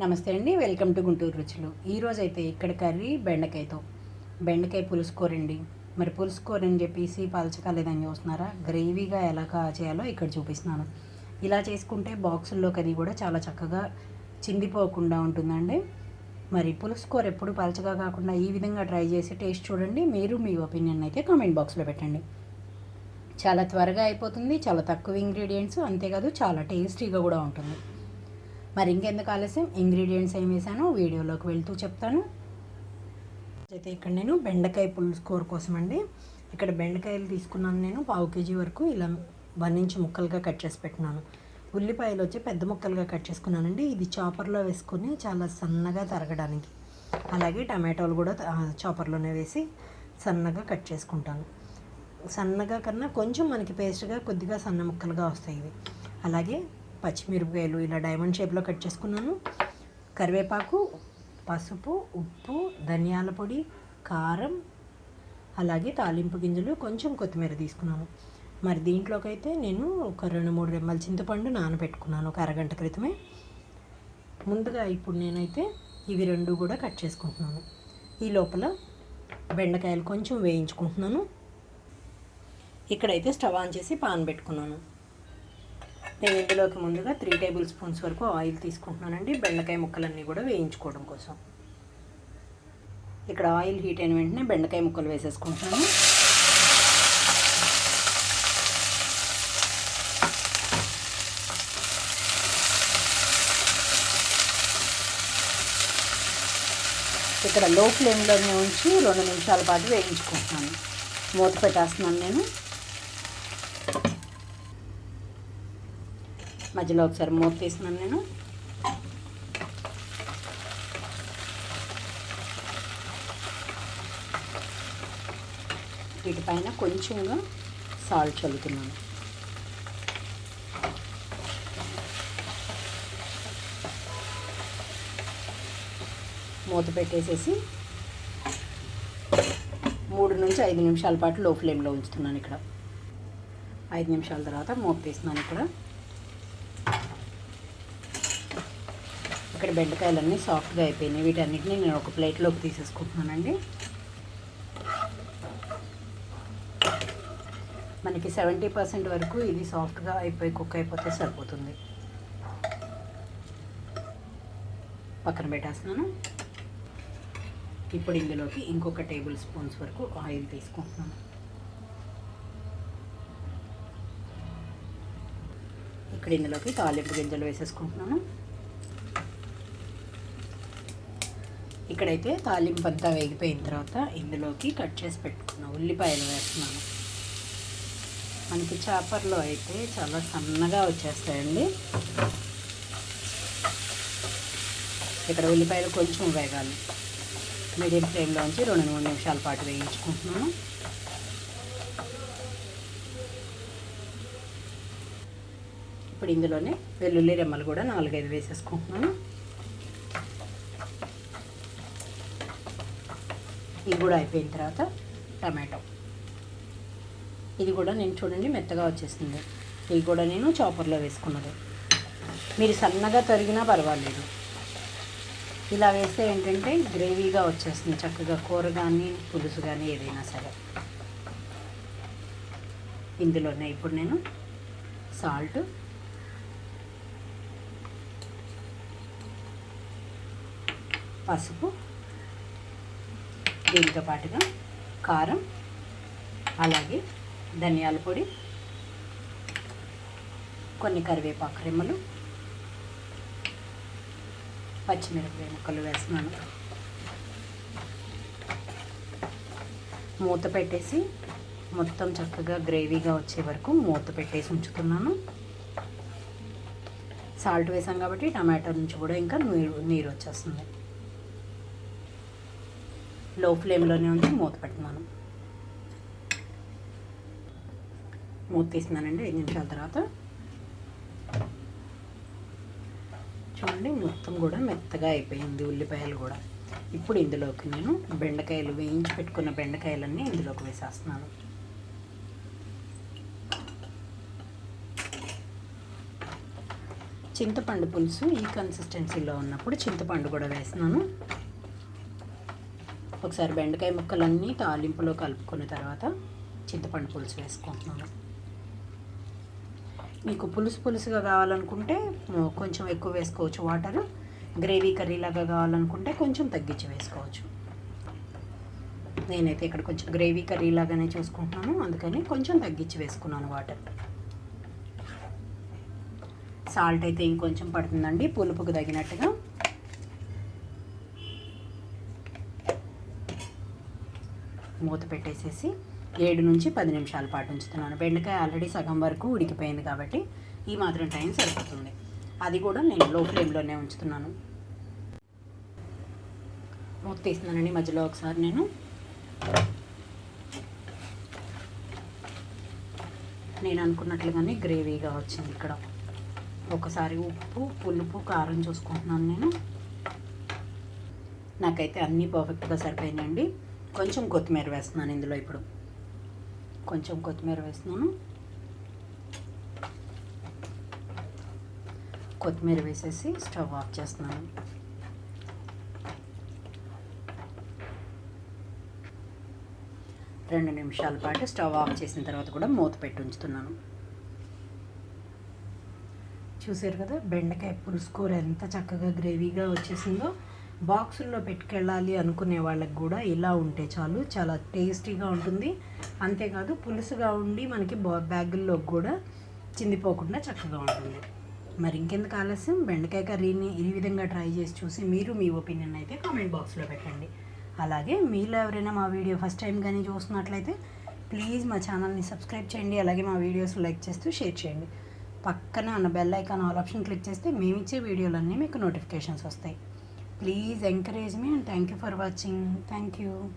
నమస్తే అండి welcome to Guntur రుచులు. ఈరోజు అయితే ఇక్కడ కర్రీ బెండకాయతో. బెండకాయ పులుసుకోరండి. మరి పులుసుకోరని అని చెప్పేసి పలచకాలేదని చూస్తున్నారా? గ్రేవీగా ఎలా కా- చేయాలో ఇక్కడ చూపిస్తున్నాను. ఇలా చేసుకుంటే బాక్సుల్లో కర్రీ కూడా చాలా చక్కగా చిందిపోకుండా ఉంటుందండి. మరి పులుసుకోరు ఎప్పుడు పలచగా కాకుండా ఈ విధంగా ట్రై చేసి టేస్ట్ చూడండి. మీరు మీ ఒపీనియన్ అయితే కామెంట్ బాక్స్లో పెట్టండి. చాలా త్వరగా అయిపోతుంది. చాలా తక్కువ ఇంగ్రీడియంట్స్ అంతేకాదు చాలా టేస్టీగా కూడా ఉంటుంది. మరి ఇంకెందుకు ఆలస్యం? ఇంగ్రీడియంట్స్ ఏం వేసాను వీడియోలోకి వెళ్తూ చెప్తాను. అయితే ఇక్కడ నేను బెండకాయ పులుసు కూర కోసం అండి ఇక్కడ బెండకాయలు తీసుకున్నాను నేను పావు కేజీ వరకు. ఇలా వన్ ఇంచ్ ముక్కలుగా కట్ చేసి పెట్టినాను ఉల్లిపాయలు వచ్చి పెద్ద ముక్కలుగా కట్ చేసుకున్నానండి. ఇది చాపర్లో వేసుకుని చాలా సన్నగా తరగడానికి. అలాగే టమాటోలు కూడా చాపర్లోనే వేసి సన్నగా కట్ చేసుకుంటాను. సన్నగా కన్నా కొంచెం మనకి పేస్ట్గా కొద్దిగా సన్న ముక్కలుగా వస్తాయి ఇవి. అలాగే పచ్చిమిరపకాయలు ఇలా డైమండ్ షేప్లో కట్ చేసుకున్నాను. కరివేపాకు పసుపు ఉప్పు ధనియాల పొడి కారం అలాగే తాలింపు గింజలు కొంచెం కొత్తిమీర తీసుకున్నాను. మరి దీంట్లోకైతే నేను ఒక రెండు మూడు రెమ్మల చింతపండు నానబెట్టుకున్నాను ఒక అరగంట క్రితమే. ముందుగా ఇప్పుడు నేనైతే ఇవి రెండు కూడా కట్ చేసుకుంటున్నాను. ఈ లోపల బెండకాయలు కొంచెం వేయించుకుంటున్నాను. ఇక్కడైతే స్టవ్ ఆన్ చేసి పాన్ పెట్టుకున్నాను. నేను ఇందులోకి ముందుగా త్రీ టేబుల్ స్పూన్స్ వరకు ఆయిల్ తీసుకుంటున్నానండి. బెండకాయ ముక్కలన్నీ కూడా వేయించుకోవడం కోసం. ఇక్కడ ఆయిల్ హీట్ అయిన వెంటనే బెండకాయ ముక్కలు వేసేసుకుంటున్నాను. ఇక్కడ లో ఫ్లేమ్లోనే ఉంచి రెండు నిమిషాల పాటు వేయించుకుంటున్నాను. మూత పెట్టేస్తున్నాను నేను. మధ్యలో ఒకసారి మూత తీస్తున్నాను నేను. వీటిపైన కొంచెంగా సాల్ట్ చల్లుతున్నాను. మూత పెట్టేసేసి మూడు నుంచి ఐదు నిమిషాల పాటు లో ఫ్లేమ్లో ఉంచుతున్నాను ఇక్కడ. ఐదు నిమిషాల తర్వాత మూత తీస్తున్నాను ఇక్కడ. ఇక్కడ బెండకాయలన్నీ సాఫ్ట్గా అయిపోయినాయి. వీటన్నిటిని నేను ఒక ప్లేట్లోకి తీసేసుకుంటున్నానండి. మనకి సెవెంటీ పర్సెంట్ వరకు ఇది సాఫ్ట్గా అయిపోయి కుక్ అయిపోతే సరిపోతుంది. పక్కన పెట్టేస్తున్నాను. ఇప్పుడు ఇందులోకి ఇంకొక టేబుల్ స్పూన్స్ వరకు ఆయిల్ తీసుకుంటున్నాను. ఇక్కడ ఇందులోకి తాలింపు గింజలు వేసేసుకుంటున్నాను. ఇక్కడైతే తాలింపు అంతా వేగిపోయిన తర్వాత ఇందులోకి కట్ చేసి పెట్టుకున్న ఉల్లిపాయలు వేస్తున్నాను. మనకి చేపల్లో అయితే చాలా సన్నగా వచ్చేస్తాయండి. ఇక్కడ ఉల్లిపాయలు కొంచెం వేగాలి. మీడియం ఫ్లేమ్లో ఉంచి రెండు మూడు నిమిషాల పాటు వేయించుకుంటున్నాను. ఇప్పుడు ఇందులోనే వెల్లుల్లి రెమ్మలు కూడా నాలుగైదు వేసేసుకుంటున్నాను. ఇది కూడా అయిపోయిన తర్వాత టమాటో. ఇది కూడా నేను చూడండి మెత్తగా వచ్చేసింది. ఇది కూడా నేను చాపర్లో వేసుకున్నది. మీరు సన్నగా తరిగినా పర్వాలేదు. ఇలా వేస్తే ఏంటంటే గ్రేవీగా వచ్చేస్తుంది. చక్కగా కూర కానీ పులుసు కానీ ఏదైనా సరే. ఇందులోనే ఇప్పుడు నేను సాల్ట్ పసుపు దీనితో పాటుగా కారం అలాగే ధనియాల పొడి కొన్ని కరివేపాకు రెమ్మలు పచ్చిమిరపకాయ ముక్కలు వేస్తున్నాను. మూత పెట్టేసి మొత్తం చక్కగా గ్రేవీగా వచ్చే వరకు మూత పెట్టేసి ఉంచుతున్నాను. సాల్ట్ వేసాం కాబట్టి టమాటో నుంచి కూడా ఇంకా నీరు నీరు వచ్చేస్తుంది. లో ఫ్లేమ్లోనే ఉంచి మూత పెడుతున్నాను మూత తీస్తున్నానండి ఐదు నిమిషాల తర్వాత. చూడండి మొత్తం కూడా మెత్తగా అయిపోయింది ఉల్లిపాయలు కూడా. ఇప్పుడు ఇందులోకి నేను బెండకాయలు వేయించి పెట్టుకున్న బెండకాయలన్నీ ఇందులోకి వేసేస్తున్నాను. చింతపండు పులుసు ఈ కన్సిస్టెన్సీలో ఉన్నప్పుడు చింతపండు కూడా వేస్తున్నాను. ఒకసారి బెండకాయ ముక్కలన్నీ తాలింపులో కలుపుకున్న తర్వాత చింతపండు పులుసు వేసుకుంటున్నాను. మీకు పులుసు పులుసుగా కావాలనుకుంటే కొంచెం ఎక్కువ వేసుకోవచ్చు వాటర్. గ్రేవీ కర్రీ లాగా కావాలనుకుంటే కొంచెం తగ్గించి వేసుకోవచ్చు. నేనైతే ఇక్కడ కొంచెం గ్రేవీ కర్రీ లాగానే చూసుకుంటున్నాను. అందుకని కొంచెం తగ్గించి వేసుకున్నాను వాటర్. సాల్ట్ అయితే ఇంకొంచెం పడుతుందండి. పులుపుకు తగినట్టుగా. మూత పెట్టేసేసి ఏడు నుంచి పది నిమిషాల పాటు ఉంచుతున్నాను. బెండకాయ ఆల్రెడీ సగం వరకు ఉడికిపోయింది కాబట్టి ఈ మాత్రం టైం సరిపోతుంది. అది కూడా నేను లో ఫ్లేమ్లోనే ఉంచుతున్నాను. మూత తీస్తున్నానండి మధ్యలో ఒకసారి నేను. నేను అనుకున్నట్లుగానే గ్రేవీగా వచ్చింది ఇక్కడ. ఒకసారి ఉప్పు పులుపు కారం చూసుకుంటున్నాను నేను. నాకైతే అన్నీ పర్ఫెక్ట్గా సరిపోయినాయండి. కొంచెం కొత్తిమీర వేస్తున్నాను ఇందులో ఇప్పుడు. కొంచెం కొత్తిమీర వేస్తున్నాను. కొత్తిమీర వేసేసి స్టవ్ ఆఫ్ చేస్తున్నాను. రెండు నిమిషాల పాటు స్టవ్ ఆఫ్ చేసిన తర్వాత కూడా మూత పెట్టి ఉంచుతున్నాను. చూసారు కదా? బెండకాయ పులుసు కూర ఎంత చక్కగా గ్రేవీగా వచ్చేసిందో. బాక్సుల్లో పెట్టుకెళ్ళాలి అనుకునే వాళ్ళకి కూడా ఇలా ఉంటే చాలు. చాలా టేస్టీగా ఉంటుంది. అంతేకాదు పులుసుగా ఉండి మనకి బా బ్యాగుల్లో కూడా చిందిపోకుండా చక్కగా ఉంటుంది. మరి ఇంకెందుకు ఆలస్యం? బెండకాయ కర్రీని ఈ విధంగా ట్రై చేసి చూసి మీరు మీ ఒపీనియన్ అయితే కామెంట్ బాక్స్లో పెట్టండి. అలాగే మీలో ఎవరైనా మా వీడియో ఫస్ట్ టైం కానీ చూస్తున్నట్లయితే ప్లీజ్ మా ఛానల్ని సబ్స్క్రైబ్ చేయండి. అలాగే మా వీడియోస్ లైక్ చేస్తూ షేర్ చేయండి. పక్కనే ఉన్న bell icon all option click చేస్తే మేము ఇచ్చే వీడియోలన్నీ మీకు నోటిఫికేషన్స్ వస్తాయి. Please encourage me and thank you for watching. Thank you.